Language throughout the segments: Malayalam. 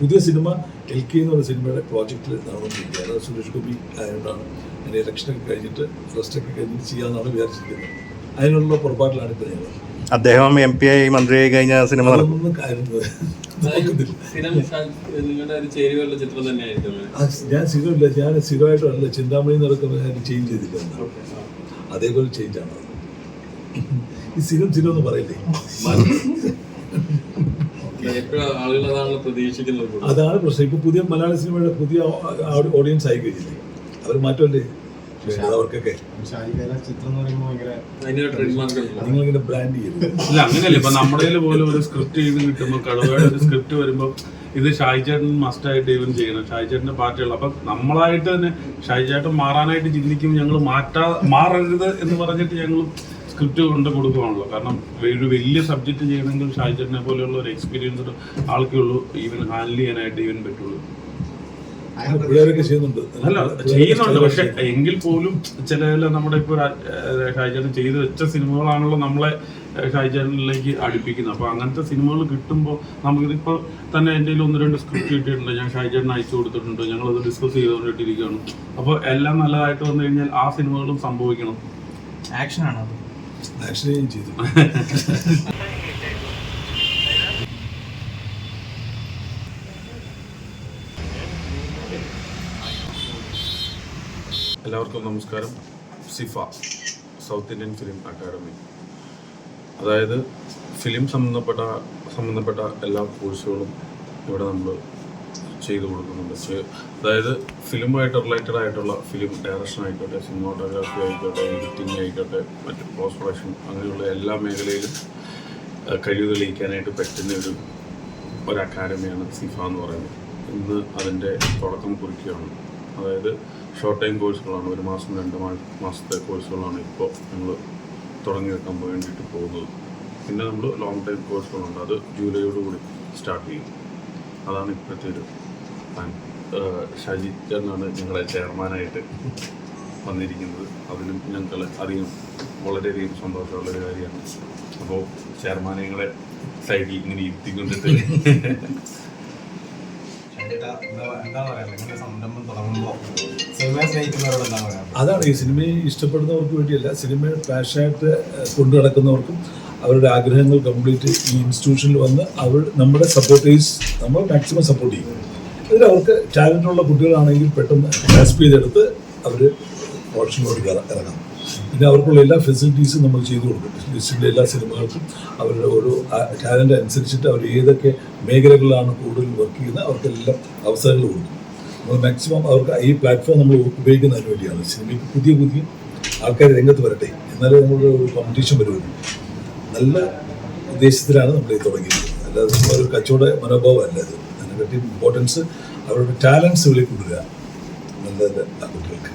പുതിയ സിനിമ എൽ കെ എന്ന് പറഞ്ഞ സിനിമയുടെ പ്രോജക്റ്റിൽ നടന്നുകൊണ്ടിരിക്കുകയാണ്. അത് സുരേഷ് ഗോപി ആയതുകൊണ്ടാണ് അതിന് ഇലക്ഷനൊക്കെ കഴിഞ്ഞിട്ട് ഫസ്റ്റൊക്കെ കഴിഞ്ഞിട്ട് ചെയ്യാമെന്നാണ് വിചാരിച്ചിരിക്കുന്നത്. അതിനുള്ള പുറപ്പാടിലാണ് ഇപ്പോൾ ഞങ്ങൾ. അദ്ദേഹം എം പി ആയി മന്ത്രിയായി കഴിഞ്ഞ സിനിമ ഞാൻ സ്ഥിരമില്ല ഞാൻ സ്ഥിരമായിട്ടല്ല. ചിന്താമണി നടക്കുന്ന ഞാൻ ചേഞ്ച് ചെയ്തില്ല അതേപോലെ ചേഞ്ച് ആണ്. ഈ സ്ഥിരം സ്ഥിരം എന്ന് പറയില്ലേ? അതാണ് പ്രശ്നം. ഇപ്പൊ പുതിയ മലയാള സിനിമയുടെ പുതിയ ഓഡിയൻസ് ആയി കഴിഞ്ഞില്ലേ? അവർ മാറ്റമല്ലേ അവർക്കൊക്കെ നിങ്ങളിങ്ങനെ ബ്രാൻഡ് ചെയ്തു ഇല്ല അങ്ങനെയല്ല. ഇപ്പൊ നമ്മുടെ പോലും ഒരു സ്ക്രിപ്റ്റ് ചെയ്ത് കിട്ടുമ്പോൾ കടുവയുടെ ഒരു സ്ക്രിപ്റ്റ് വരുമ്പോൾ ഇത് ഷായി ചേട്ടൻ മസ്റ്റ് ആയിട്ട് ഇവൻ ചെയ്യണം. ഷായി ചേട്ടന്റെ പാർട്ടികൾ അപ്പൊ നമ്മളായിട്ട് തന്നെ ഷായി ചേട്ടൻ മാറാനായിട്ട് ചിന്തിക്കും ഞങ്ങൾ മാറ്റാ മാറരുത് എന്ന് പറഞ്ഞിട്ട് ഞങ്ങൾ സ്ക്രിപ്റ്റ് കൊണ്ട് കൊടുക്കുവാണല്ലോ. കാരണം ഒരു വലിയ സബ്ജക്റ്റ് ചെയ്യണമെങ്കിൽ ഷാജിനെ പോലെയുള്ള ഒരു എക്സ്പീരിയൻസ്ഡ് ആൾക്കേ ഉള്ളൂ ഈവൻ ഹാൻഡിൽ ചെയ്യാനായിട്ട് ഈവൻ പറ്റുള്ളൂ. അല്ല ചെയ്യുന്നുണ്ട്. പക്ഷെ എങ്കിൽ പോലും ചില നമ്മുടെ ഇപ്പൊ ഷാജാൻ ചെയ്തു വെച്ച സിനിമകളാണല്ലോ നമ്മളെ ഷാജാനിലേക്ക് അടുപ്പിക്കുന്നത്. അപ്പൊ അങ്ങനത്തെ സിനിമകൾ കിട്ടുമ്പോൾ നമുക്കിതിപ്പോ തന്നെ എന്റെ കയ്യിൽ ഒന്ന് രണ്ട് സ്ക്രിപ്റ്റ് കിട്ടിയിട്ടുണ്ട്. ഞാൻ ഷാജാൻ അയച്ചു കൊടുത്തിട്ടുണ്ട്. ഞങ്ങൾ അത് ഡിസ്കസ് ചെയ്തുകൊണ്ടിട്ടിരിക്കുകയാണ് അപ്പൊ എല്ലാം നല്ലതായിട്ട് വന്നു കഴിഞ്ഞാൽ ആ സിനിമകളും സംഭവിക്കണം. ആക്ഷൻ ആണോ ചെയ്തു. എല്ലാവർക്കും നമസ്കാരം. Sifa South Indian Film Academy. അതായത് ഫിലിം സംബന്ധപ്പെട്ട സംബന്ധപ്പെട്ട എല്ലാ കോഴ്സുകളും ഇവിടെ നമ്മൾ ചെയ്തു കൊടുക്കുന്നുണ്ട്. അതായത് ഫിലിമായിട്ട് റിലേറ്റഡ് ആയിട്ടുള്ള ഫിലിം ഡയറക്ഷൻ ആയിക്കോട്ടെ സിനിമാറ്റോഗ്രാഫി ആയിക്കോട്ടെ എഡിറ്റിംഗ് ആയിക്കോട്ടെ മറ്റ് പോസ്റ്റ് പ്രൊഡക്ഷൻ അങ്ങനെയുള്ള എല്ലാ മേഖലയിലും കഴിവ് തെളിയിക്കാനായിട്ട് പറ്റുന്ന ഒരു ഒരു അക്കാഡമിയാണ് സിഫ എന്ന് പറയുന്നത്. ഇന്ന് അതിന്റെ തുടക്കം കുറിക്കുകയാണ്. അതായത് ഷോർട്ട് ടൈം കോഴ്സുകളാണ് ഒരു മാസം രണ്ട് മാസത്തെ കോഴ്സുകളാണ് ഇപ്പോൾ നമ്മൾ തുടങ്ങി വെക്കാൻ വേണ്ടിയിട്ട് പോകുന്നത്. പിന്നെ നമ്മൾ ലോങ് ടൈം കോഴ്സുകളുണ്ട് അത് ജൂലൈയോടുകൂടി സ്റ്റാർട്ട് ചെയ്യും. അതാണ് ഇപ്പോഴത്തെ ഒരു പ്ലാൻ ഏഹ് എന്നാണ് ചേട്ടനാണ് ഞങ്ങളെ ചെയർമാനായിട്ട് വന്നിരിക്കുന്നത്. അതിനും ഞങ്ങൾ അധികം വളരെയധികം സന്തോഷമുള്ള ഒരു കാര്യമാണ്. അപ്പോൾ ചെയർമാനെ ഞങ്ങളെ സൈഡിൽ ഇങ്ങനെ ഇരുത്തിക്കൊണ്ടിട്ട് അതാണ് ഈ സിനിമയെ ഇഷ്ടപ്പെടുന്നവർക്ക് വേണ്ടിയല്ല സിനിമയെ പാഷനായിട്ട് കൊണ്ടു നടക്കുന്നവർക്കും അവരുടെ ആഗ്രഹങ്ങൾ കംപ്ലീറ്റ് ഈ ഇൻസ്റ്റിറ്റ്യൂഷനിൽ വന്ന് അവർ നമ്മുടെ സപ്പോർട്ടേഴ്സ് നമ്മൾ മാക്സിമം സപ്പോർട്ട് ചെയ്യും. അതിൽ അവർക്ക് ടാലന്റുള്ള കുട്ടികളാണെങ്കിൽ പെട്ടെന്ന് ഗ്രാസ്പ് ചെയ്തെടുത്ത് അവർ ഓപ്ഷനിലോട്ട് ഇറങ്ങാം. പിന്നെ അവർക്കുള്ള എല്ലാ ഫെസിലിറ്റീസും നമ്മൾ ചെയ്തു കൊടുക്കും. ലിസ്റ്റിന്റെ എല്ലാ സിനിമകൾക്കും അവരുടെ ഒരു ടാലന്റ് അനുസരിച്ചിട്ട് അവർ ഏതൊക്കെ മേഖലകളിലാണ് കൂടുതൽ വർക്ക് ചെയ്യുന്നത് അവർക്കെല്ലാം അവസരങ്ങൾ കൊടുക്കും. നമ്മൾ മാക്സിമം അവർക്ക് ഈ പ്ലാറ്റ്ഫോം നമ്മൾ ഉപയോഗിക്കുന്നതിന് വേണ്ടിയാണ്. സിനിമയ്ക്ക് പുതിയ പുതിയ ആൾക്കാർ രംഗത്ത് വരട്ടെ. എന്നാലേ നമ്മുടെ ഒരു കോമ്പറ്റീഷൻ വരുള്ളൂ. നല്ല ഉദ്ദേശത്തിലാണ് നമ്മൾ തുടങ്ങിയത് അല്ലാതെ നമ്മളൊരു കച്ചവട മനോഭാവം അല്ല ഇത്. അതിനെപ്പറ്റി ഇമ്പോർട്ടൻസ് അവരുടെ ടാലൻസ് വെളിക്കൊണ്ടുവരിക നല്ലത് ആ കുട്ടികൾക്ക്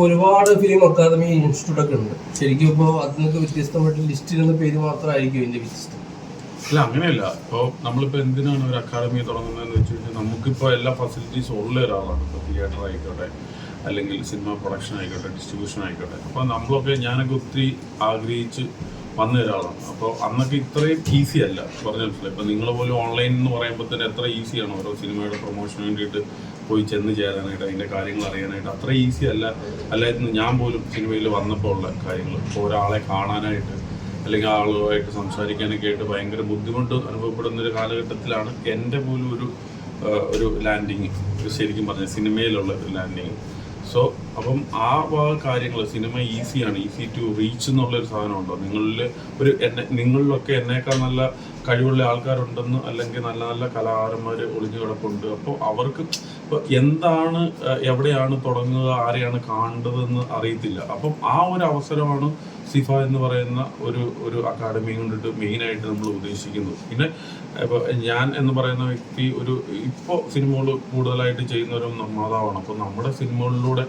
ഒരുപാട് ഫിലിം അക്കാദമി ഇൻസ്റ്റിറ്റ്യൂട്ട് ഒക്കെ ഉണ്ട്. ശരിക്കും ഇപ്പോൾ അതിനൊക്കെ വ്യത്യസ്തമായിട്ട് ലിസ്റ്റിൽ പേര് മാത്രമായിരിക്കും ഇതിന്റെ വ്യത്യസ്തം. അല്ല അങ്ങനെയല്ല. ഇപ്പോൾ നമ്മളിപ്പോൾ എന്തിനാണ് ഒരു അക്കാദമി തുടങ്ങുന്നതെന്ന് വെച്ച് കഴിഞ്ഞാൽ നമുക്കിപ്പോൾ എല്ലാ ഫെസിലിറ്റീസും ഉള്ള ഒരാളാണ്. ഇപ്പോൾ തിയേറ്റർ ആയിക്കോട്ടെ അല്ലെങ്കിൽ സിനിമ പ്രൊഡക്ഷൻ ആയിക്കോട്ടെ ഡിസ്ട്രിബ്യൂഷൻ ആയിക്കോട്ടെ. അപ്പോൾ നമ്മളൊക്കെ ഞാനൊക്കെ ഒത്തിരി ആഗ്രഹിച്ച് വന്ന ഒരാളാണ് അപ്പോൾ അന്നൊക്കെ ഇത്രയും ഈസി അല്ല. പറഞ്ഞ മനസ്സിലായി? ഇപ്പം നിങ്ങൾ പോലും ഓൺലൈൻ എന്ന് പറയുമ്പോൾ തന്നെ എത്ര ഈസിയാണ് ഓരോ സിനിമയുടെ പ്രൊമോഷന് വേണ്ടിയിട്ട് പോയി ചെന്ന് ചേരാനായിട്ട് അതിന്റെ കാര്യങ്ങൾ അറിയാനായിട്ട്. അത്ര ഈസി അല്ല. അല്ലായിരുന്നു ഞാൻ പോലും സിനിമയിൽ വന്നപ്പോൾ ഉള്ള കാര്യങ്ങൾ. ഇപ്പോൾ ഒരാളെ കാണാനായിട്ട് അല്ലെങ്കിൽ ആളുകളുമായിട്ട് സംസാരിക്കാനൊക്കെ ആയിട്ട് ഭയങ്കര ബുദ്ധിമുട്ട് അനുഭവപ്പെടുന്ന ഒരു കാലഘട്ടത്തിലാണ് എന്റെ പോലും ഒരു ഒരു ലാൻഡിങ് ശരിക്കും പറഞ്ഞ സിനിമയിലുള്ള ഒരു ലാൻഡിങ് സോ അപ്പം ആ കാര്യങ്ങൾ സിനിമ ഈസിയാണ് ഈസി ടു റീച്ച് എന്നുള്ള ഒരു സാധനമുണ്ടോ? നിങ്ങളിൽ ഒരു എന്നെ നിങ്ങളിലൊക്കെ എന്നേക്കാൾ നല്ല കഴിവുള്ള ആൾക്കാരുണ്ടെന്ന് അല്ലെങ്കിൽ നല്ല നല്ല കലാകാരന്മാർ ഒളിഞ്ഞു കിടപ്പുണ്ട്. അപ്പോൾ അവർക്ക് ഇപ്പോൾ എന്താണ് എവിടെയാണ് തുടങ്ങുക ആരെയാണ് കാണേണ്ടതെന്ന് അറിയത്തില്ല. അപ്പം ആ ഒരു അവസരമാണ് സിഫ എന്ന് പറയുന്ന ഒരു ഒരു അക്കാഡമി കൊണ്ടിട്ട് മെയിനായിട്ട് നമ്മൾ ഉദ്ദേശിക്കുന്നത്. പിന്നെ ഇപ്പോൾ ഞാൻ എന്ന് പറയുന്ന വ്യക്തി ഒരു ഇപ്പോൾ സിനിമകൾ കൂടുതലായിട്ട് ചെയ്യുന്നവരും നിർമ്മാതാവാണ് അപ്പോൾ നമ്മുടെ സിനിമകളിലൂടെ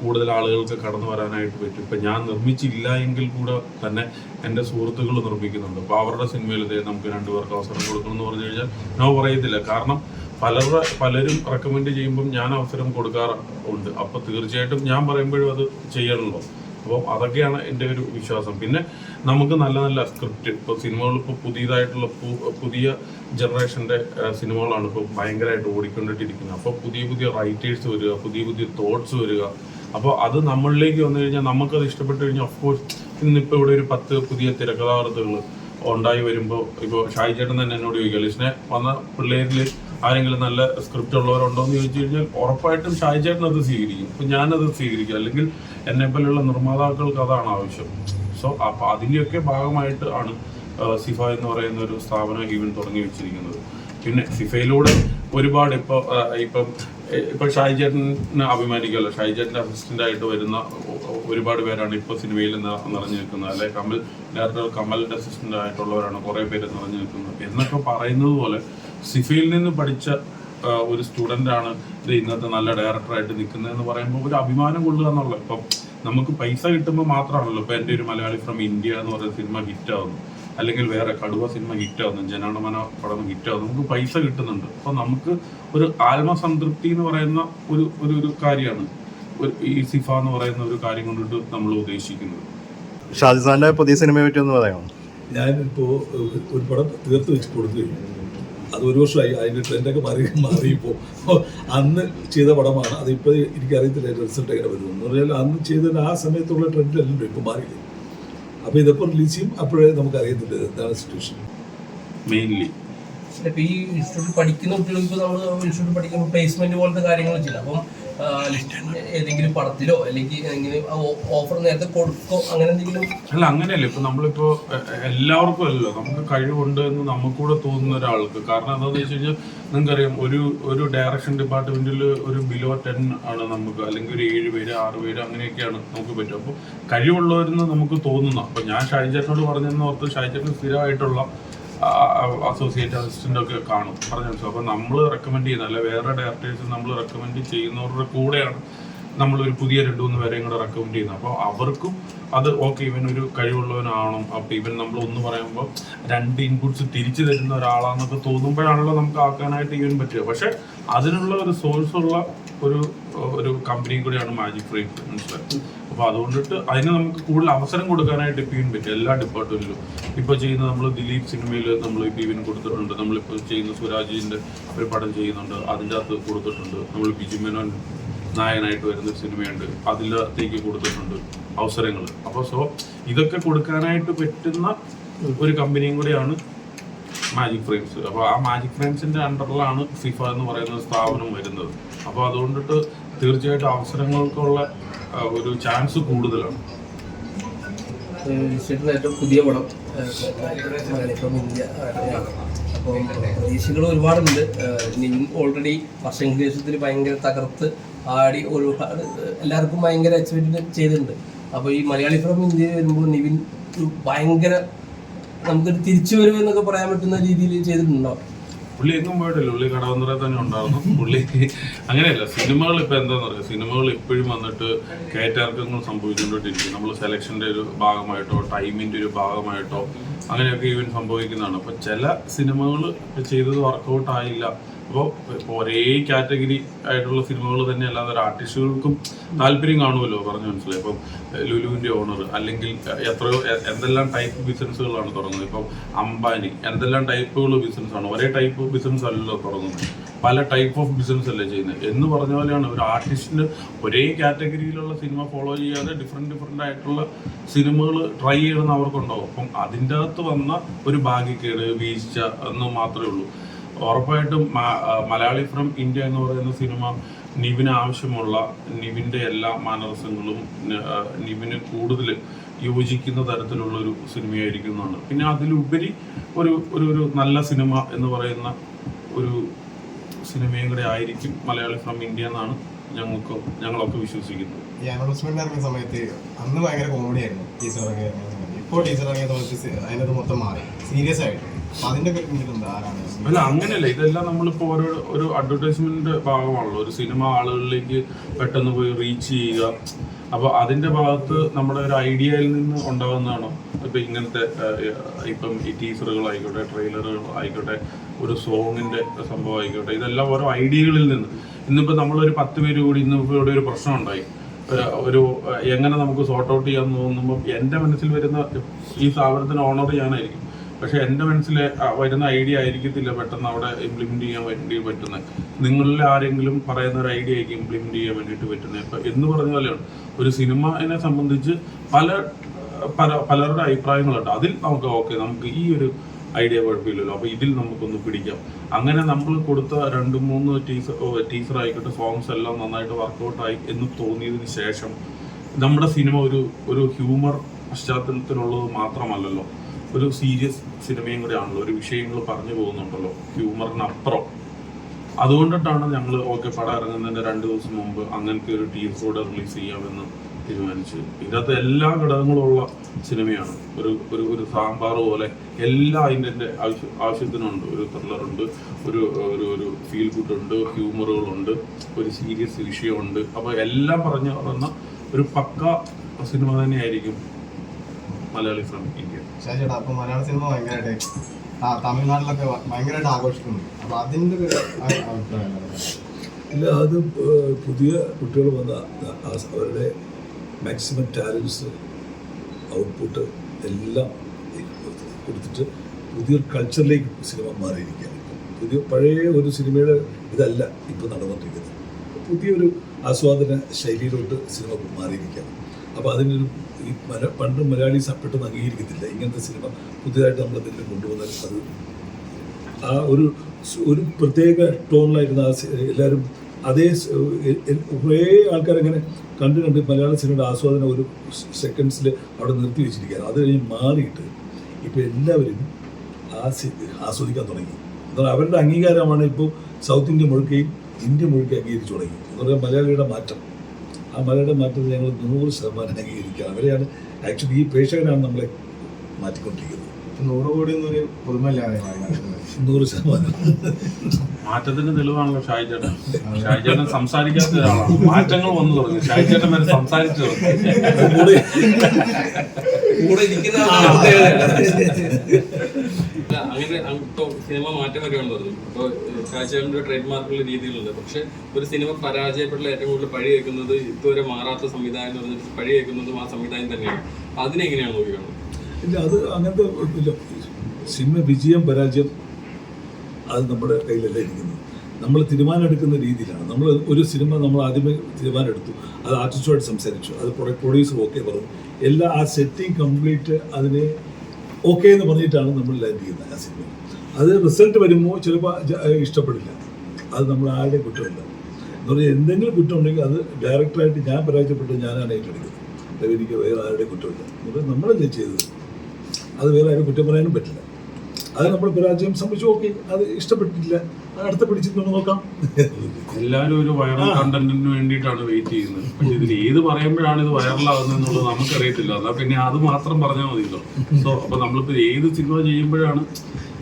കൂടുതൽ ആളുകൾക്ക് കടന്നു വരാനായിട്ട് പറ്റും. ഇപ്പം ഞാൻ നിർമ്മിച്ചില്ല എങ്കിൽ കൂടെ തന്നെ എന്റെ സുഹൃത്തുക്കൾ നിർമ്മിക്കുന്നുണ്ട്. അപ്പോൾ അവരുടെ സിനിമയിൽ ഇതേ നമുക്ക് രണ്ടുപേർക്ക് അവസരം കൊടുക്കണം എന്ന് പറഞ്ഞു കഴിഞ്ഞാൽ നോ പറയത്തില്ല. കാരണം പലരുടെ പലരും റെക്കമെൻഡ് ചെയ്യുമ്പം ഞാൻ അവസരം കൊടുക്കാറുണ്ട് അപ്പോൾ തീർച്ചയായിട്ടും ഞാൻ പറയുമ്പോഴും അത് ചെയ്യണമല്ലോ അപ്പോൾ അതൊക്കെയാണ് എന്റെ ഒരു വിശ്വാസം. പിന്നെ നമുക്ക് നല്ല നല്ല സ്ക്രിപ്റ്റ് ഇപ്പോൾ സിനിമകൾ ഇപ്പോൾ പുതിയതായിട്ടുള്ള പുതിയ ജനറേഷന്റെ സിനിമകളാണ് ഇപ്പോൾ ഭയങ്കരമായിട്ട് ഓടിക്കൊണ്ടിട്ടിരിക്കുന്നത്. അപ്പോൾ പുതിയ പുതിയ റൈറ്റേഴ്സ് വരിക പുതിയ പുതിയ തോട്ട്സ് വരിക. അപ്പോൾ അത് നമ്മളിലേക്ക് വന്നു കഴിഞ്ഞാൽ നമുക്കത് ഇഷ്ടപ്പെട്ട് കഴിഞ്ഞാൽ ഓഫ് കോഴ്സ് ഇന്നിപ്പോൾ ഇവിടെ ഒരു പത്ത് പുതിയ തിരക്കഥാകൃത്തുകൾ ഉണ്ടായി വരുമ്പോൾ ഇപ്പോൾ ഷായി ചേട്ടൻ തന്നെ എന്നോട് ചോദിക്കുക ലിസ്നെ വന്ന പിള്ളേരിൽ ആരെങ്കിലും നല്ല സ്ക്രിപ്റ്റ് ഉള്ളവരുണ്ടോ എന്ന് ചോദിച്ചു കഴിഞ്ഞാൽ ഉറപ്പായിട്ടും ഷായി ചേട്ടൻ അത് സ്വീകരിക്കും. അപ്പം ഞാനത് സ്വീകരിക്കും. അല്ലെങ്കിൽ എന്നെ പോലെയുള്ള നിർമ്മാതാക്കൾക്ക് അതാണ് ആവശ്യം. സോ അപ്പം അതിന്റെയൊക്കെ ഭാഗമായിട്ട് ആണ് സിഫ എന്ന് പറയുന്ന ഒരു സ്ഥാപനം ഈവൻ തുടങ്ങി വെച്ചിരിക്കുന്നത്. പിന്നെ സിഫയിലൂടെ ഒരുപാട് ഇപ്പോൾ ഇപ്പം ഇപ്പൊ ഷായി ചേട്ടനെ അഭിമാനിക്കുമല്ലോ. ഷായി ചേട്ടന്റെ അസിസ്റ്റന്റ് ആയിട്ട് വരുന്ന ഒരുപാട് പേരാണ് ഇപ്പോൾ സിനിമയിൽ നിറഞ്ഞു നിൽക്കുന്നത്. അല്ലെ കമൽ ഡയറക്ടർ കമലിന്റെ അസിസ്റ്റന്റ് ആയിട്ടുള്ളവരാണ് കുറേ പേര് നിറഞ്ഞു നിൽക്കുന്നത്. എന്നൊക്കെ പറയുന്നത് പോലെ സിഫയിൽ നിന്ന് പഠിച്ച ഒരു സ്റ്റുഡന്റ് ആണ് ഇത് ഇന്നത്തെ നല്ല ഡയറക്ടറായിട്ട് നിൽക്കുന്നതെന്ന് പറയുമ്പോൾ ഒരു അഭിമാനം കൊള്ളുക എന്നുള്ളത്. ഇപ്പം നമുക്ക് പൈസ കിട്ടുമ്പോൾ മാത്രമാണല്ലോ. ഇപ്പം എന്റെ ഒരു മലയാളി ഫ്രം ഇന്ത്യ എന്ന് പറയുന്ന സിനിമ ഹിറ്റ് ആവുന്നു. അല്ലെങ്കിൽ വേറെ കടുവ സിനിമ ഹിറ്റ് ഹിറ്റാവുന്നു ജനാണമന പടം ഹിറ്റാവുന്നു നമുക്ക് പൈസ കിട്ടുന്നുണ്ട്. അപ്പം നമുക്ക് ഒരു ആത്മസംതൃപ്തി എന്ന് പറയുന്ന ഒരു ഒരു ഒരു കാര്യമാണ്. ഒരു ഈ സിഫ എന്ന് പറയുന്ന ഒരു കാര്യം കൊണ്ടിട്ട് നമ്മൾ ഉദ്ദേശിക്കുന്നത്. ഷാജിസാന്റെ പുതിയ സിനിമയെ പറ്റി ഒന്ന് പറയാമോ? ഞാനിപ്പോൾ ഒരു പടം തീർത്ത് വെച്ച് കൊടുത്തു കഴിഞ്ഞു അത് ഒരു വർഷമായി അതിന്റെ ട്രെൻഡൊക്കെ മാറി മാറിയപ്പോൾ അന്ന് ചെയ്ത പടമാണ്. അതിപ്പോൾ എനിക്കറിയത്തില്ല റിസൾട്ട് എങ്ങനെ വരുന്നു എന്ന് പറഞ്ഞാൽ അന്ന് ചെയ്ത ആ സമയത്തുള്ള ട്രെൻഡിലല്ലോ ഇപ്പോൾ മാറിയില്ലേ. അപ്പോൾ ഇതെപ്പോൾ റിലീസ് ചെയ്യും. അപ്പോഴേ നമുക്കറിയത്തില്ല എന്താണ് സിറ്റുവേഷൻ മെയിൻലി ഇപ്പൊ ഈ ഇൻസ്റ്റിറ്റ്യൂട്ടിൽ പഠിക്കുന്ന കുട്ടികൾക്ക് നമ്മൾ ഇൻസ്റ്റിറ്റ്യൂട്ടിൽ പഠിക്കുമ്പോൾ പ്ലേസ്മെന്റ് പോലത്തെ കാര്യങ്ങൾ ചെയ്യില്ല അപ്പം ഏതെങ്കിലും പടത്തിലോ അല്ലെങ്കിൽ ഓഫർ നേരത്തെ കൊടുക്കോ? അങ്ങനെ എന്തെങ്കിലും? അല്ല അങ്ങനെയല്ല. ഇപ്പൊ നമ്മളിപ്പോ എല്ലാവർക്കും അല്ലല്ലോ. നമുക്ക് കഴിവുണ്ട് എന്ന് നമുക്കൂടെ തോന്നുന്ന ഒരാൾക്ക്. കാരണം എന്താണെന്ന് വെച്ച് കഴിഞ്ഞാൽ നിങ്ങൾക്കറിയാം ഒരു ഒരു ഡയറക്ഷൻ ഡിപ്പാർട്ട്മെന്റിൽ ഒരു ബിലോ ടെൻ ആണ് നമുക്ക്. അല്ലെങ്കിൽ ഒരു ഏഴ് പേര് ആറ് പേര് അങ്ങനെയൊക്കെയാണ് നമുക്ക് പറ്റും അപ്പോൾ കഴിവുള്ളവരെന്ന് നമുക്ക് തോന്നുന്ന. അപ്പൊ ഞാൻ ഷാജിചേട്ടനോട് പറഞ്ഞെന്ന് ഓർത്ത് ഷാജിചേട്ടൻ സ്ഥിരമായിട്ടുള്ള അസോസിയേറ്റ് അസിസ്റ്റന്റ് ഒക്കെ കാണും. പറഞ്ഞു വെച്ചു അപ്പൊ നമ്മൾ റെക്കമെൻഡ് ചെയ്യുന്ന അല്ലെ വേറെ ഡയറക്ടേഴ്സ് നമ്മൾ റെക്കമെൻഡ് ചെയ്യുന്നവരുടെ കൂടെയാണ് നമ്മളൊരു പുതിയ രണ്ടു മൂന്ന് പേരെയും കൂടെ റെക്കമെൻഡ് ചെയ്യുന്നത്. അപ്പോൾ അവർക്കും അത് ഓക്കെ ഇവൻ ഒരു കഴിവുള്ളവനാണോ അപ്പോൾ ഇവൻ നമ്മൾ ഒന്ന് പറയുമ്പോൾ രണ്ട് ഇൻപുട്സ് തിരിച്ചു തരുന്ന ഒരാളാന്നൊക്കെ തോന്നുമ്പോഴാണല്ലോ നമുക്ക് ആക്കാനായിട്ട് ഇവൻ പറ്റുക. പക്ഷെ അതിനുള്ള ഒരു സോഴ്സ് ഉള്ള ഒരു ഒരു കമ്പനി കൂടിയാണ് മാജിക് ഫ്രെയിംസ് മനസ്സിലായി? അപ്പോൾ അതുകൊണ്ടിട്ട് അതിന് നമുക്ക് കൂടുതൽ അവസരം കൊടുക്കാനായിട്ട് ഇപ്പം ഇവൻ പറ്റും എല്ലാ ഡിപ്പാർട്ട്മെന്റിലും ഇപ്പോൾ ചെയ്യുന്ന നമ്മൾ ദിലീപ് സിനിമയിൽ നമ്മൾ ഇപ്പോൾ ഇവന് കൊടുത്തിട്ടുണ്ട്. നമ്മളിപ്പോൾ ചെയ്യുന്ന സുരാജിന്റെ ഒരു പടം ചെയ്യുന്നുണ്ട്. അതിന്റെ അകത്ത് കൊടുത്തിട്ടുണ്ട്. നമ്മൾ ബിജു മേനോൻ നായകനായിട്ട് വരുന്ന സിനിമയുണ്ട്. അതിലത്തേക്ക് കൊടുത്തിട്ടുണ്ട് അവസരങ്ങൾ അപ്പോൾ സോ ഇതൊക്കെ കൊടുക്കാനായിട്ട് പറ്റുന്ന ഒരു കമ്പനിയും കൂടെയാണ് മാജിക് ഫ്രെയിംസ് അപ്പോൾ ആ മാജിക് ഫ്രെയിംസിന്റെ അണ്ടറിലാണ് ഫിഫ എന്ന് പറയുന്ന സ്ഥാപനം വരുന്നത്. അപ്പോൾ അതുകൊണ്ടിട്ട് തീർച്ചയായിട്ടും അവസരങ്ങൾക്കുള്ള ഒരു ചാൻസ് കൂടുതലാണ്. ഏറ്റവും പുതിയ പടം ഫ്രം ഇന്ത്യ അപ്പം പ്രതീക്ഷകൾ ഒരുപാടുണ്ട്. നിവിൻ ഓൾറെഡി വർഷം ശേഷത്തിൽ ഭയങ്കര തകർത്ത് ആടി ഒരുപാട് എല്ലാവർക്കും ഭയങ്കര എക്സ്പെക്ട് ചെയ്തിട്ടുണ്ട്. അപ്പോൾ ഈ മലയാളി ഫ്രം ഇന്ത്യ വരുമ്പോൾ നിവിൻ ഭയങ്കര നമുക്കൊരു തിരിച്ചു വരുമെന്നൊക്കെ പറയാൻ പറ്റുന്ന രീതിയിൽ ചെയ്തിട്ടുണ്ടോ? പുള്ളി എങ്ങും പോയിട്ടില്ല. പുള്ളി കടവന്തറ തന്നെ ഉണ്ടായിരുന്നു. പുള്ളി അങ്ങനെയല്ല. സിനിമകൾ ഇപ്പൊ എന്താന്ന് പറയുക സിനിമകൾ ഇപ്പോഴും വന്നിട്ട് കയറ്റാർക്കങ്ങൾ സംഭവിച്ചുകൊണ്ടിരിക്കും. നമ്മൾ സെലക്ഷന്റെ ഒരു ഭാഗമായിട്ടോ ടൈമിന്റെ ഒരു ഭാഗമായിട്ടോ അങ്ങനെയൊക്കെ ഈവൻ സംഭവിക്കുന്നതാണ്. അപ്പൊ ചില സിനിമകൾ ചെയ്തത് വർക്കൗട്ട് ആയില്ല. അപ്പോൾ ഒരേ കാറ്റഗറി ആയിട്ടുള്ള സിനിമകൾ തന്നെ അല്ലാതെ ആർട്ടിസ്റ്റുകൾക്കും താല്പര്യം കാണുമല്ലോ പറഞ്ഞു മനസ്സിലായി. ഇപ്പം ലുലുവിന്റെ ഓണർ അല്ലെങ്കിൽ എത്രയോ എന്തെല്ലാം ടൈപ്പ് ബിസിനസ്സുകളാണ് തുടങ്ങുന്നത്. ഇപ്പം അംബാനി എന്തെല്ലാം ടൈപ്പുകൾ ബിസിനസ്സാണ് ഒരേ ടൈപ്പ് ബിസിനസ് അല്ലല്ലോ തുടങ്ങുന്നത്. പല ടൈപ്പ് ഓഫ് ബിസിനസ് അല്ലേ ചെയ്യുന്നത്. എന്ന് പറഞ്ഞ പോലെയാണ് ഒരു ആർട്ടിസ്റ്റിന് ഒരേ കാറ്റഗറിയിലുള്ള സിനിമ ഫോളോ ചെയ്യാതെ ഡിഫറെന്റ് ഡിഫറെന്റ് ആയിട്ടുള്ള സിനിമകൾ ട്രൈ ചെയ്യണമെന്ന് അവർക്കുണ്ടാവും. അപ്പം അതിന്റെ അകത്ത് വന്ന ഒരു ഭാഗ്യക്കേട് വീഴ്ച എന്ന് മാത്രമേ ഉള്ളൂ. ഉറപ്പായിട്ടും മലയാളി ഫ്രം ഇന്ത്യ എന്ന് പറയുന്ന സിനിമ നിവിന് ആവശ്യമുള്ള നിവിന്റെ എല്ലാ മാനരസങ്ങളും ന- നിവിന് കൂടുതൽ യോജിക്കുന്ന തരത്തിലുള്ള ഒരു സിനിമയായിരിക്കും എന്നാണ് പിന്നെ അതിലുപരി ഒരു ഒരു ഒരു നല്ല സിനിമ എന്ന് പറയുന്ന ഒരു സിനിമയും കൂടെ ആയിരിക്കും മലയാളി ഫ്രം ഇന്ത്യ എന്നാണ് ഞങ്ങൾക്ക് ഞങ്ങളൊക്കെ വിശ്വസിക്കുന്നത്. ഈ അനൗൺസ്മെന്റ് സമയത്ത് അന്ന് ഭയങ്കര കോമഡി ആയിരുന്നു. ടീച്ചർ ഇറങ്ങിയ സമയത്ത്. ഇപ്പോൾ ടീച്ചർ ഇറങ്ങിയ സമയത്ത് അതിനകത്ത് മൊത്തം മാറി. സീരിയസ് ആയിട്ട്. അല്ല അങ്ങനെയല്ല. ഇതെല്ലാം നമ്മളിപ്പോ ഓരോ ഒരു അഡ്വർടൈസ്മെന്റ് ഭാഗമാണല്ലോ. ഒരു സിനിമ ആളുകളിലേക്ക് പെട്ടെന്ന് പോയി റീച്ച് ചെയ്യുക. അപ്പൊ അതിന്റെ ഭാഗത്ത് നമ്മുടെ ഒരു ഐഡിയയിൽ നിന്ന് ഉണ്ടാകുന്നതാണ് ഇപ്പൊ ഇങ്ങനത്തെ ഇപ്പം ഈ ടീസറുകളായിക്കോട്ടെ ട്രെയിലറുകൾ ആയിക്കോട്ടെ ഒരു സോങ്ങിന്റെ സംഭവം ആയിക്കോട്ടെ ഇതെല്ലാം ഓരോ ഐഡിയകളിൽ നിന്ന്. ഇന്നിപ്പോ നമ്മളൊരു പത്ത് പേര് കൂടി ഇന്നിപ്പോ ഇവിടെ ഒരു പ്രശ്നം ഉണ്ടായി. ഒരു- എങ്ങനെ നമുക്ക് സോർട്ട് ഔട്ട് ചെയ്യാൻ തോന്നുമ്പോൾ എന്റെ മനസ്സിൽ വരുന്ന ഈ സ്ഥാപനത്തിന് ഓണർ ഞാനായിരിക്കും പക്ഷെ എന്റെ മനസ്സിൽ വരുന്ന ഐഡിയ ആയിരിക്കത്തില്ല പെട്ടെന്ന് അവിടെ ഇംപ്ലിമെന്റ് ചെയ്യാൻ വേണ്ടി പറ്റുന്നത്. നിങ്ങളിൽ ആരെങ്കിലും പറയുന്ന ഒരു ഐഡിയ ആയിരിക്കും ഇംപ്ലിമെന്റ് ചെയ്യാൻ വേണ്ടിയിട്ട് പറ്റുന്നത്. ഇപ്പം എന്ന് പറഞ്ഞ പോലെയാണ് ഒരു സിനിമയെ സംബന്ധിച്ച് പല പല പലരുടെ അഭിപ്രായങ്ങളുണ്ട്. അതിൽ നമുക്ക് ഓക്കെ നമുക്ക് ഈ ഒരു ഐഡിയ കുഴപ്പമില്ലല്ലോ. അപ്പോൾ ഇതിൽ നമുക്കൊന്ന് പിടിക്കാം. അങ്ങനെ നമ്മൾ കൊടുത്ത രണ്ട് മൂന്ന് ടീസർ ടീസർ ആയിക്കോട്ടെ സോങ്സ് എല്ലാം നന്നായിട്ട് വർക്കൗട്ട് ആയി എന്ന് തോന്നിയതിന് ശേഷം നമ്മുടെ സിനിമ ഒരു ഒരു ഹ്യൂമർ പശ്ചാത്തലത്തിലുള്ളത് മാത്രമല്ലല്ലോ. ഒരു സീരിയസ് സിനിമയും കൂടെ ആണല്ലോ. ഒരു വിഷയങ്ങൾ പറഞ്ഞു പോകുന്നുണ്ടല്ലോ ഹ്യൂമറിനപ്പുറം. അതുകൊണ്ടിട്ടാണ് ഞങ്ങൾ ഓക്കെ പടം ഇറങ്ങുന്നതിന്റെ രണ്ട് ദിവസം മുമ്പ് അങ്ങനത്തെ ഒരു ടീം കൂടെ റിലീസ് ചെയ്യാമെന്ന് തീരുമാനിച്ചു ഇതിനകത്ത് എല്ലാ ഘടകങ്ങളും ഉള്ള സിനിമയാണ്. ഒരു ഒരു ഒരു സാമ്പാർ പോലെ എല്ലാ അതിന്റെ ആവശ്യ ആവശ്യത്തിനുണ്ട്. ഒരു ത്രില്ലറുണ്ട് ഒരു ഒരു ഒരു ഫീൽ ഗുഡ് ഉണ്ട് ഹ്യൂമറുകളുണ്ട് ഒരു സീരിയസ് വിഷയമുണ്ട്. അപ്പോൾ എല്ലാം പറഞ്ഞു പറയുന്ന ഒരു പക്ക സിനിമ തന്നെയായിരിക്കും മലയാളി ഫ്രം ഇന്ത്യ ചേട്ടാ അപ്പൊ മലയാള സിനിമ ഭയങ്കരമായിട്ട് ആ തമിഴ്നാട്ടിലൊക്കെ ഭയങ്കരമായിട്ട് ആഘോഷിക്കുന്നു അപ്പൊ അതിന്റെ ഒരു അഭിപ്രായം? ഇല്ല അത് പുതിയ കുട്ടികൾ വന്ന അവരുടെ മാക്സിമം ടാലൻസ് ഔട്ട്പുട്ട് എല്ലാം കൊടുത്തിട്ട് പുതിയൊരു കൾച്ചറിലേക്ക് സിനിമ മാറിയിരിക്കുകയാണ് ഇപ്പം. പുതിയ പഴയ ഒരു സിനിമയുടെ ഇതല്ല ഇപ്പോൾ നടന്നുകൊണ്ടിരിക്കുന്നത്. പുതിയൊരു ആസ്വാദന ശൈലിയിലോട്ട് സിനിമ മാറിയിരിക്കുകയാണ്. അപ്പോൾ അതിനൊരു ഈ മല പണ്ട് മലയാളീസ് പെട്ടെന്ന് അംഗീകരിക്കത്തില്ല. ഇങ്ങനത്തെ സിനിമ പുതിയതായിട്ട് നമ്മൾ എന്തെങ്കിലും കൊണ്ടുവന്നാൽ അത് ആ ഒരു ഒരു പ്രത്യേക ടോണിലായിരുന്നു ആ എല്ലാവരും അതേ കുറേ ആൾക്കാരങ്ങനെ കണ്ട് കണ്ട് മലയാള സിനിമയുടെ ആസ്വാദനം ഒരു സെക്കൻഡ്സിൽ അവിടെ നിർത്തി വെച്ചിരിക്കുകയാണ്. അത് കഴിഞ്ഞ് മാറിയിട്ട് ഇപ്പോൾ എല്ലാവരും ആ ആസ്വദിക്കാൻ തുടങ്ങി. എന്നാൽ അവരുടെ അംഗീകാരമാണ് ഇപ്പോൾ സൗത്ത് ഇന്ത്യ മുഴുക്കയും ഇന്ത്യ മുഴുക്കെ അംഗീകരിച്ചു തുടങ്ങി. എന്ന് പറഞ്ഞാൽ മലയാളിയുടെ മാറ്റം. ആ മലയുടെ മാറ്റത്തെ ഞങ്ങൾ നൂറ് ശതമാനം അംഗീകരിക്കുക അവരെയാണ് ആക്ച്വലി ഈ പ്രേക്ഷകരാണ് നമ്മളെ മാറ്റിക്കൊണ്ടിരിക്കുന്നത്. നൂറ് കോടി എന്നൊരു പുതുമല്ലാതെ. നൂറ് ശതമാനം. മാറ്റത്തിന്റെ തെളിവാണല്ലോ ഷായി ചേട്ടൻ ഷായി ചേട്ടൻ സംസാരിക്കാത്ത ഒരാളാണ്. മാറ്റങ്ങൾ വന്നു തുടങ്ങി. ഷായി ചേട്ടൻ വരെ സംസാരിച്ചു തുടങ്ങി. കൂടെ ഇരിക്കുന്ന അങ്ങനെ ഇപ്പൊ സിനിമ മാറ്റം വരികയാണെന്ന് പറഞ്ഞു ഇപ്പൊ കാഴ്ചകളുടെ ട്രേഡ് മാർക്കുള്ള രീതികളുണ്ട് പക്ഷെ ഒരു സിനിമ പരാജയപ്പെട്ടുള്ള ഏറ്റവും കൂടുതൽ പഴി കേൾക്കുന്നത് ഇതുവരെ മാറാത്ത സംവിധാനം എന്ന് പറഞ്ഞിട്ട് പഴി കേൾക്കുന്നതും ആ സംവിധാനം തന്നെയാണ്. അതിനെങ്ങനെയാണ് നോക്കിയാണ് ഇല്ല അത് അങ്ങനത്തെ ഇല്ല സിനിമ വിജയം പരാജയം അത് നമ്മുടെ കയ്യിലല്ല ഇരിക്കുന്നത്. നമ്മൾ തീരുമാനം എടുക്കുന്ന രീതിയിലാണ്. നമ്മൾ ഒരു സിനിമ നമ്മൾ ആദ്യമേ തീരുമാനം എടുത്തു. അത് ആർട്ടിസ്റ്റുമായിട്ട് സംസാരിച്ചു. അത് പ്രൊഡ്യൂസർ ഓക്കെ പറഞ്ഞു. എല്ലാ ആ സെറ്റിംഗ് കംപ്ലീറ്റ് അതിനെ ഓക്കെ എന്ന് പറഞ്ഞിട്ടാണ് നമ്മൾ ലാൻഡ് ചെയ്യുന്നത് ആ സിനിമ അത് റിസൾട്ട് വരുമ്പോൾ ചിലപ്പോൾ ഇഷ്ടപ്പെടില്ല. അത് നമ്മൾ ആരുടെയും കുറ്റമില്ല. എന്ന് പറഞ്ഞാൽ എന്തെങ്കിലും കുറ്റം ഉണ്ടെങ്കിൽ അത് ഡയറക്ടറായിട്ട് ഞാൻ പരാജയപ്പെട്ട് ഞാനാണ് ഏറ്റെടുക്കുന്നത് എനിക്ക് വേറെ ആരുടെയും കുറ്റമില്ല. പറഞ്ഞാൽ നമ്മളല്ലേ ചെയ്തത്. അത് വേറെ ആരും കുറ്റം പറയാനും പറ്റില്ല. അത് നമ്മൾ പരാജയം സംഭവിച്ചു ഓക്കെ അത് ഇഷ്ടപ്പെട്ടിട്ടില്ല. അടുത്ത പിടിച്ചിട്ടുണ്ട് നോക്കാം. എല്ലാവരും ഒരു വൈറൽ കണ്ടന്റിന് വേണ്ടിയിട്ടാണ് വെയിറ്റ് ചെയ്യുന്നത്. പക്ഷെ ഇതിൽ ഏത് പറയുമ്പോഴാണ് ഇത് വൈറലാകുന്നത് എന്നുള്ളത് നമുക്കറിയത്തില്ല. അതാ പിന്നെ അത് മാത്രം പറഞ്ഞാൽ മതിയല്ലോ. സോ അപ്പൊ നമ്മളിപ്പോ ഏത് സിനിമ ചെയ്യുമ്പോഴാണ്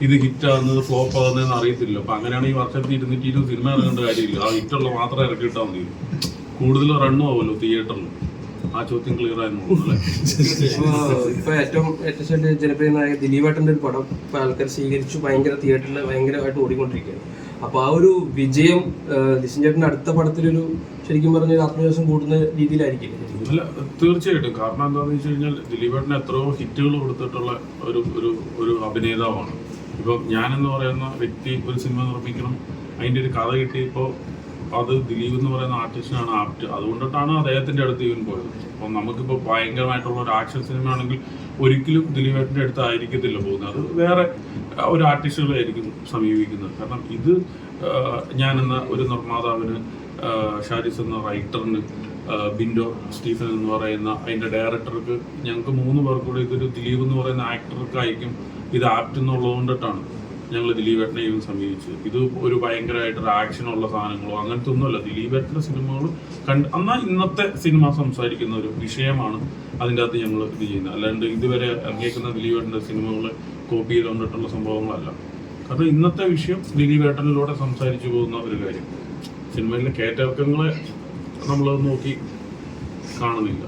ഇത് ഹിറ്റ് ആകുന്നത് ഫ്ലോപ്പ് ആകുന്നതെന്ന് അറിയത്തില്ല അപ്പൊ അങ്ങനെയാണ് ഈ വർഷത്തിൽ ഇരുന്നിട്ട് ഇരുപത് സിനിമ ഇറങ്ങേണ്ട കാര്യമില്ല. ആ ഹിറ്റുള്ള മാത്രം ഇറക്കിയിട്ടാൽ മതി കൂടുതൽ റണ്ണും ആവുമല്ലോ തിയേറ്ററിൽ ആ ചോദ്യം ക്ലിയർ ഇപ്പൊ ഇപ്പൊ ഏറ്റവും ഏറ്റവും ജനപ്രിയനായ ദിലീപേട്ടന്റെ ഒരു പടം ഇപ്പൊ ആൾക്കാർ സ്വീകരിച്ചു ഭയങ്കര തിയേറ്ററിൽ ഭയങ്കരമായിട്ട് ഓടിക്കൊണ്ടിരിക്കുകയാണ്. അപ്പൊ ആ ഒരു വിജയം ലിസിൻ ചേട്ടന്റെ അടുത്ത പടത്തിലൊരു ശരിക്കും പറഞ്ഞ ആത്മവിശ്വാസം കൂടുന്ന രീതിയിലായിരിക്കും അല്ല തീർച്ചയായിട്ടും. കാരണം എന്താണെന്ന് വെച്ച് കഴിഞ്ഞാൽ ദിലീപേട്ടന് എത്രയോ ഹിറ്റുകൾ കൊടുത്തിട്ടുള്ള ഒരു ഒരു ഒരു അഭിനേതാവാണ്. ഇപ്പം ഞാനെന്ന് പറയുന്ന വ്യക്തി ഒരു സിനിമ നിർമ്മിക്കണം അതിന്റെ ഒരു കഥ കിട്ടിയപ്പോൾ അത് ദിലീപ് എന്ന് പറയുന്ന ആർട്ടിസ്റ്റിനാണ് ആപ്റ്റ്. അതുകൊണ്ടിട്ടാണ് അദ്ദേഹത്തിന്റെ അടുത്ത് ഇവൻ പോയത്. അപ്പം നമുക്കിപ്പോൾ ഭയങ്കരമായിട്ടുള്ള ഒരു ആക്ഷൻ സിനിമ ആണെങ്കിൽ ഒരിക്കലും ദിലീപേട്ടന്റെ അടുത്ത് ആയിരിക്കത്തില്ല പോകുന്നത്. അത് വേറെ ഒരു ആർട്ടിസ്റ്റുകളായിരിക്കും സമീപിക്കുന്നത്. കാരണം ഇത് ഞാനെന്ന ഒരു നിർമ്മാതാവിന് ഷാരിസ് എന്ന റൈറ്ററിന് ബിൻഡോ സ്റ്റീഫൻ എന്ന് പറയുന്ന അതിന്റെ ഡയറക്ടർക്ക് ഞങ്ങൾക്ക് മൂന്ന് പേർക്കൂടെ കൂടി ഇതൊരു ദിലീപ് എന്ന് പറയുന്ന ആക്ടർക്കായിരിക്കും ഇത് ആപ്റ്റ് എന്നുള്ളത് കൊണ്ടിട്ടാണ്. ഞങ്ങൾ ദിലീപേട്ടനെ ഇവൻ സമീപിച്ചു. ഇത് ഒരു ഭയങ്കരമായിട്ട് ഒരു ആക്ഷനുള്ള സാധനങ്ങളോ അങ്ങനത്തെ ഒന്നുമല്ല. ദിലീപേട്ടന്റെ സിനിമകൾ കണ്ട് എന്നാൽ ഇന്നത്തെ സിനിമ സംസാരിക്കുന്ന ഒരു വിഷയമാണ് അതിന്റെ അകത്ത് ഞങ്ങൾ ഇത് ചെയ്യുന്നത്. അല്ലാണ്ട് ഇതുവരെ ഇറങ്ങിയേക്കുന്ന ദിലീപേട്ടന്റെ സിനിമകൾ കോപ്പി ചെയ്തുകൊണ്ടിട്ടുള്ള സംഭവങ്ങളല്ല. കാരണം ഇന്നത്തെ വിഷയം ദിലീപേട്ടനിലൂടെ സംസാരിച്ചു പോകുന്ന ഒരു കാര്യം. സിനിമയിലെ കയറ്റിറക്കങ്ങളെ നമ്മൾ നോക്കി കാണുന്നില്ല.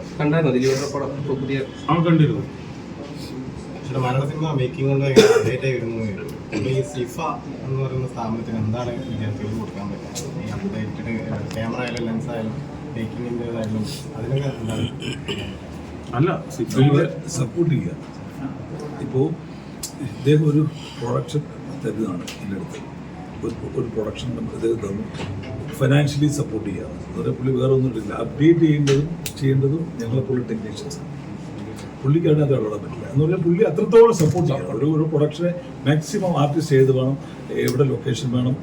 ആ കണ്ടിരുന്നു. മലയാള സിനിമ മേക്കിംഗ് കൊണ്ട് ഡേറ്റ് വരുന്നു ഈ സിഫ എന്ന് പറയുന്ന സ്ഥാപനത്തിന് എന്താണ് വിദ്യാർത്ഥികൾക്ക് കൊടുക്കാൻ പറ്റുക ഈ അപ്ഡേറ്റഡ് ക്യാമറ ആയാലും ലെൻസ് ആയാലും ടേക്കിങ്ങിന്റെതായാലും അതിനൊക്കെ എന്താണ്? അല്ല സപ്പോർട്ട് ചെയ്യുക. ഇപ്പോൾ ഇദ്ദേഹം ഒരു പ്രൊഡക്ഷൻ തരുന്നതാണ് എന്റെ അടുത്ത്. ഒരു ഒരു പ്രൊഡക്ഷൻ ഇദ്ദേഹം തന്നു. ഫിനാൻഷ്യലി സപ്പോർട്ട് ചെയ്യുക. അതുപോലെ പുള്ളി വേറെ ഒന്നും ഇല്ല അപ്ഡേറ്റ് ചെയ്യേണ്ടതും ചെയ്യേണ്ടതും ഞങ്ങളെപ്പോലുള്ള ടെക്നീഷ്യൻസ് പുള്ളിക്കാണ് അത് ഇടപെടാൻ പറ്റില്ല. എന്ന് പറഞ്ഞാൽ പുള്ളി അത്രത്തോളം സപ്പോർട്ട് ചെയ്യണം ഒരു ഒരു പ്രൊഡക്ഷനെ മാക്സിമം ആർട്ടിസ്റ്റ് ഏത് വേണം എവിടെ ലൊക്കേഷൻ വേണം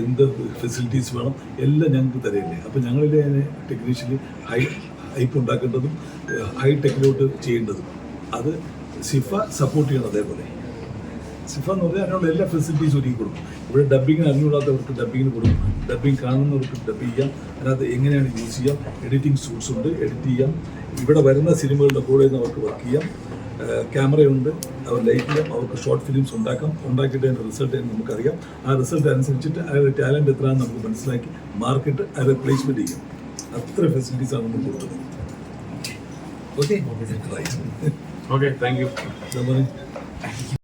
എന്ത് ഫെസിലിറ്റീസ് വേണം എല്ലാം ഞങ്ങൾക്ക് തരയില്ലേ അപ്പം ഞങ്ങളിലെ ടെക്നീഷ്യലി ഹൈ ഹൈപ്പ് ഉണ്ടാക്കേണ്ടതും ഹൈ ടെക്കിലോട്ട് ചെയ്യേണ്ടതും. അത് സിഫ സപ്പോർട്ട് ചെയ്യണം അതേപോലെ. സിഫ എന്ന് പറഞ്ഞാൽ അതിനുള്ള എല്ലാ ഫെസിലിറ്റീസും ഒരുക്കി കൊടുക്കും. ഇവിടെ ഡബ്ബിങ്ങിന് അറിഞ്ഞുകൂടാത്തവർക്ക് ഡബ്ബിങ്ങിന് കൊടുക്കും. ഡബ്ബിങ് കാണുന്നവർക്ക് ഡബ് ചെയ്യാം. അതിനകത്ത് എങ്ങനെയാണ് യൂസ് ചെയ്യാം? എഡിറ്റിംഗ് സൂട്ട്സ് ഉണ്ട് എഡിറ്റ് ചെയ്യാം. ഇവിടെ വരുന്ന സിനിമകളുടെ കൂടെ നിന്ന് അവർക്ക് വർക്ക് ചെയ്യാം. ക്യാമറയുണ്ട് അവർ ലൈറ്റ് ചെയ്യാം അവർക്ക് ഷോർട്ട് ഫിലിംസ് ഉണ്ടാക്കാം. ഉണ്ടാക്കിയിട്ട് അതിന്റെ റിസൾട്ട് നമുക്കറിയാം. ആ റിസൾട്ട് അനുസരിച്ചിട്ട് അയാളുടെ ടാലന്റ് എത്രയാണെന്ന് നമുക്ക് മനസ്സിലാക്കി മാർക്കറ്റ് അയാളെ പ്ലേസ്മെന്റ് ചെയ്യാം. അത്ര ഫെസിലിറ്റീസാണ് നമ്മൾ കൊടുക്കുന്നത്. Okay okay thank you